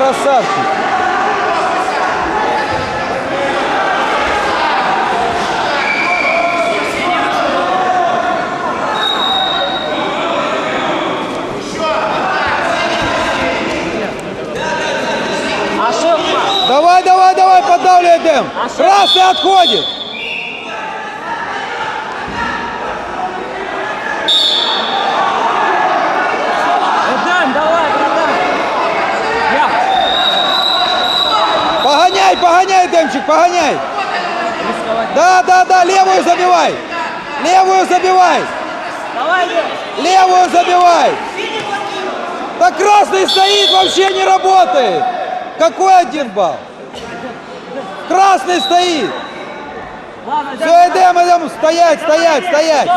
красавчик. Ошибка. Давай, давай, давай, подавливай Эдем. Красный отходит. Эдем, давай, братан. Я. Погоняй, Демчик, погоняй. Да, да, да, левую забивай. Левую забивай. Левую забивай. Да красный стоит, вообще не работает. Какой один балл? Красный стоит. Все, идем, идем. Стоять, стоять, стоять.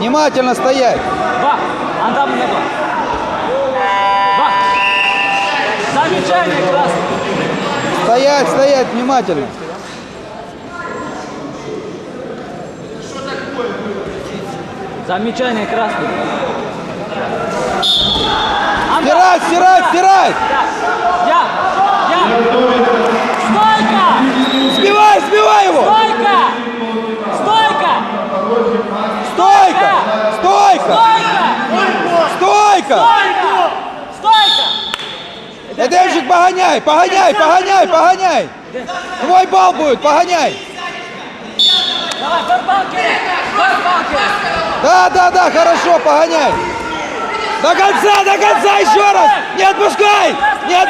Внимательно стоять. Два. Андам на два. Замечание красный. Стоять, стоять, внимательно. Замечание красный. Стирать, стирать, стирать. Я. Я. Стойка. Сбивай, сбивай его. Стойка. Стойка, стойка, Стойка. Эдемчик, погоняй, погоняй, погоняй, погоняй. Твой балл будет, погоняй. Давай. Да, да, да, хорошо, погоняй. До конца, до конца еще раз. Не отпускай. Не отпускай.